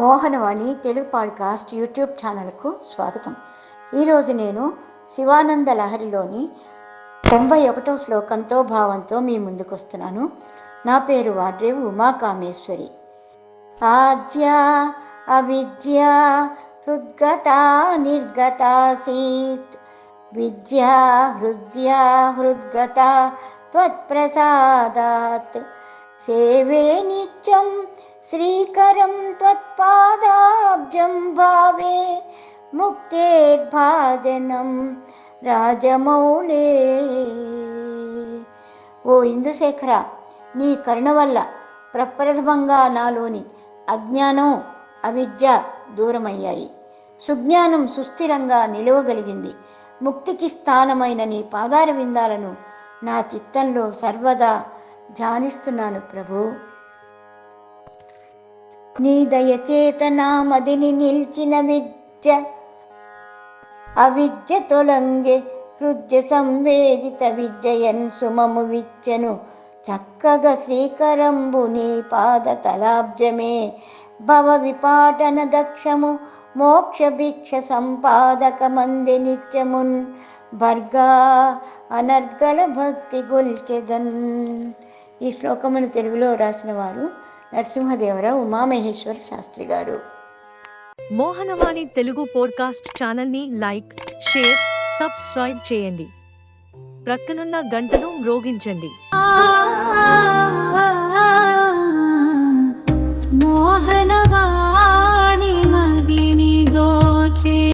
Mohanavani Telugu podcast YouTube ఛానల్కు స్వాగతం. ఈరోజు నేను శివానంద లహరిలోని తొంభై ఒకటో శ్లోకంతో భావంతో మీ ముందుకు వస్తున్నాను నా పేరు వాడ్రేవు ఉమాకామేశ్వరి ఆద్య అవిద్య హృద్గత నిర్గతాసీత్ విద్యా హృద్యా హృద్గత త్వత్ప్రసాదాత్. సేవే నిత్యం శ్రీకరం త్వత్పాదాబ్జం భావే ముక్తేర్భాజనం రాజమౌళే ఓ ఇందుశేఖర నీ కరుణ వల్ల ప్రప్రథమంగా నాలోని అజ్ఞానం అవిద్య దూరమయ్యాయి. సుజ్ఞానం సుస్థిరంగా నిలవగలిగింది. ముక్తికి స్థానమైన నీ పాదార విందాలను నా చిత్తంలో సర్వదా ధ్యానిస్తున్నాను ప్రభు. నీ దయచేత నా మదిని నిల్చిన విద్య అవిద్య తొలంగే హృద్య సంవేదిత విద్యయన్ సుమము విద్యను చక్కగా శ్రీకరంబు నీ పాద తలాబ్జమే. భవ విపాటన దక్షము మోక్ష భిక్ష సంపాదక మంది నిత్యమున్. భర్గా అనర్గళ భక్తి గుల్చెదన్. ఈ శ్లోకమును తెలుగులో రాసిన వారు నరసింహదేవరావు ఉమామహేశ్వర శాస్త్రి గారు. మోహనవాణి తెలుగు పోడ్కాస్ట్ ఛానల్ని లైక్ షేర్ సబ్స్క్రైబ్ చేయండి. ప్రక్కనున్న గంటను మ్రోగించండి.